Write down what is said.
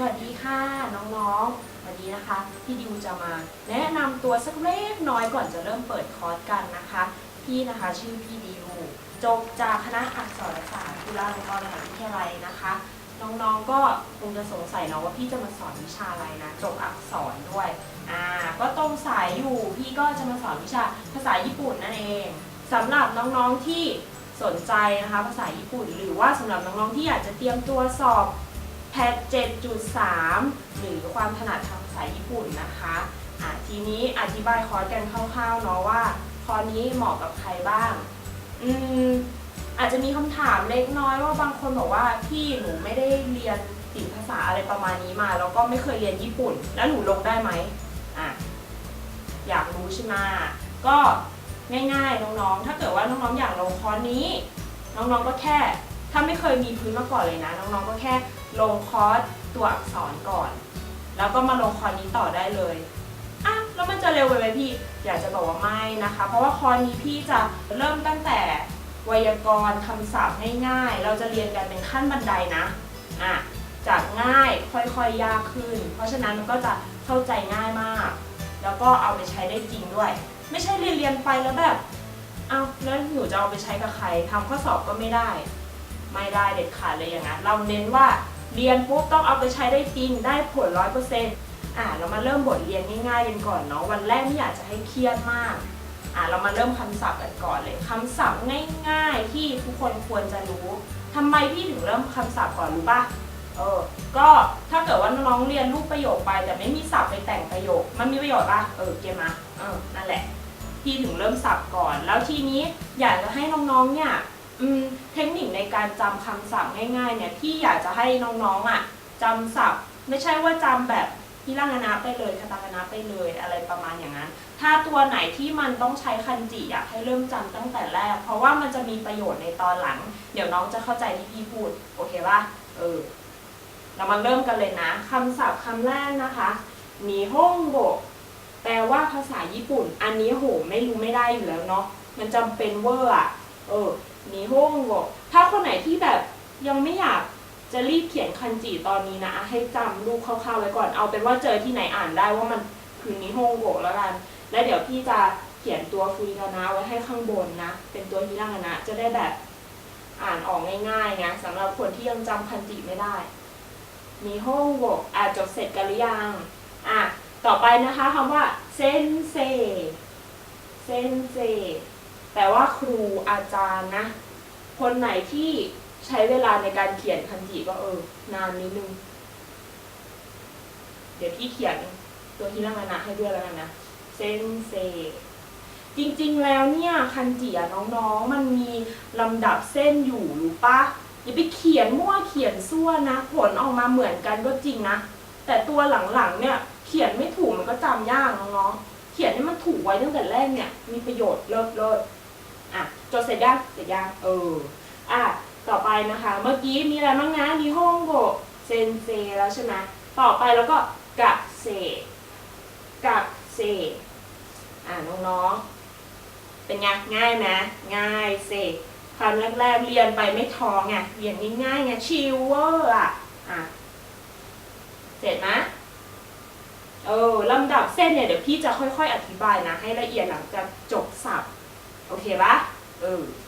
สวัสดีค่ะน้องๆ วันนี้นะคะพี่ดิวจะมาแนะนำตัวสักเล็กน้อยก่อนจะเริ่มเปิดคอร์สกันนะคะ พี่นะคะชื่อพี่ดิวจบจากคณะอักษรศาสตร์จุฬาลงกรณ์มหาวิทยาลัยนะคะ น้องๆก็คงจะสงสัยเนาะว่าพี่จะมาสอนวิชาอะไรนะจบอักษรด้วยอ่าก็ตรงสายอยู่พี่ก็จะมาสอนวิชาภาษาญี่ปุ่นนั่นเองสำหรับน้องๆที่สนใจนะคะภาษาญี่ปุ่น หรือว่าสำหรับน้องๆที่อยากจะเตรียมตัวสอบ แพท7.3 หรือความถนัดทางภาษาญี่ปุ่นนะคะะทีนี้อธิบายคอร์สกันคร่าวๆเนาะว่า คอร์สนี้เหมาะกับใครบ้าง อืมอาจจะมีคำถามเล็กน้อยว่าบางคนบอกว่าพี่หนูไม่ได้เรียนศิลปภาษาอะไรประมาณนี้มาแล้วก็ไม่เคยเรียนญี่ปุ่น แล้วหนูลงได้ไหมอะอยากรู้ใช่ไหมก็ง่ายๆน้องๆ ถ้าเกิดว่าน้องๆอยากลงคอร์สนี้ น้องๆก็แค่าไม่เคยมีพื้นมาก่อนเลยนะ น้องๆก็แค่ลงคอร์สตัวอักษรก่อน แล้วก็มาลงคอร์สนี้ต่อได้เลยอะแล้วมันจะเร็วไปไหมพี่ อยากจะบอกว่าไม่นะคะ เพราะว่าคอร์สนี้พี่จะเริ่มตั้งแต่ไวยากรณ์คำศัพท์ง่ายๆ เราจะเรียนกันเป็นขั้นบันไดนะอะจากง่ายค่อยๆยากขึ้น เพราะฉะนั้นมันก็จะเข้าใจง่ายมาก แล้วก็เอาไปใช้ได้จริงด้วย ไม่ใช่เรียนเรียนๆไปแล้วแบบเอาแล้วหนูจะเอาไปใช้กับใครทำข้อสอบก็ไม่ได้ ไม่ได้เด็ดขาดเลยอย่างนั้น เราเน้นว่าเรียนปุ๊บต้องเอาไปใช้ได้จริงได้ผลร้อยเปอร์เซ็นต์อะเรามาเริ่มบทเรียนง่ายๆกันก่อนเนาะวันแรกไม่อยากจะให้เครียดมากอะเรามาเริ่มคำศัพท์กันก่อนเลยคำศัพท์ง่าย ๆ ที่ทุกคนควรจะรู้ทำไมพี่ถึงเริ่มคำศัพท์ก่อนรู้ปะเออก็ถ้าเกิดว่าน้องเรียนรูปประโยคไป แต่ไม่มีศัพท์ไปแต่งประโยค มันมีประโยชน์ปะเออเกมมาเออนั่นแหละ พี่ถึงเริ่มศัพท์ก่อน แล้วทีนี้อยากจะให้น้องๆเนี่ย อืมเทคนิคในการจำคำศัพท์ง่ายๆ เนี่ยพี่อยากจะให้น้องๆอะจำศัพท์ ไม่ใช่ว่าจำแบบพิรางนะไปเลยคาตากนะไปเลยอะไรประมาณอย่างนั้น ถ้าตัวไหนที่มันต้องใช้คันจิอยากให้เริ่มจำตั้งแต่แรก เพราะว่ามันจะมีประโยชน์ในตอนหลัง เดี๋ยวน้องจะเข้าใจที่พี่พูดโอเคป่ะเออเรามาเริ่มกันเลยนะคำศัพท์คำแรกนะคะนิฮงโกแปลว่าภาษาญี่ปุ่น อันนี้โหไม่รู้ไม่ได้อยู่แล้วเนาะมันจำเป็นเวอร์อะเออ นิฮงโกถ้าคนไหนที่แบบยังไม่อยากจะรีบเขียนคันจิตอนนี้นะ ให้จำรูปคร่าวๆไว้ก่อน เอาเป็นว่าเจอที่ไหนอ่านได้ว่ามันคือนิฮงโกแล้วกัน แล้วเดี๋ยวพี่จะเขียนตัวฟุริกานะไว้ให้ข้างบนนะ เป็นตัวฮิรางานะ จะได้แบบอ่านออกง่ายๆไงสำหรับคนที่ยังจำคันจิไม่ได้นิฮงโกอะจบเสร็จกันหรือยังอะต่อไปนะคะคำว่าเซนเซเซนเซ แปลว่าครูอาจารย์นะ คนไหนที่ใช้เวลาในการเขียนคันจิก็เออ นานนิดนึง เดี๋ยวพี่เขียนตัวฮิรางานะให้ด้วยแล้วกันนะเซนเซจริงๆ แล้วเนี่ยคันจิอะน้องๆ มันมีลำดับเส้นอยู่รู้ปะอย่าไปเขียนมั่วเขียนซั่วนะ ผลออกมาเหมือนกันก็จริงนะ แต่ตัวหลังๆ เนี่ย เขียนไม่ถูกมันก็จำยากน้องๆ เขียนให้มันถูกไว้ตั้งแต่แรกเนี่ย มีประโยชน์เลิศเลิศ จดเสร็จยังเสร็จยังเอออะต่อไปนะคะ เมื่อกี้มีอะไรบ้างนะมีฮ่องโกเซนเซแล้วใช่ไหมต่อไปแล้วก็กะเซกะเซอะน้องๆเป็นไงง่ายไหมง่ายเซคำแรกๆเรียนไปไม่ท้องไงเรียนง่ายๆไงชิลเวอร์อะอะเสร็จไหมเออลำดับเส้นเนี่ยเดี๋ยวพี่จะค่อยๆ อธิบายนะ ให้ละเอียดหลังจากจบศัพท์โอเคปะ เออ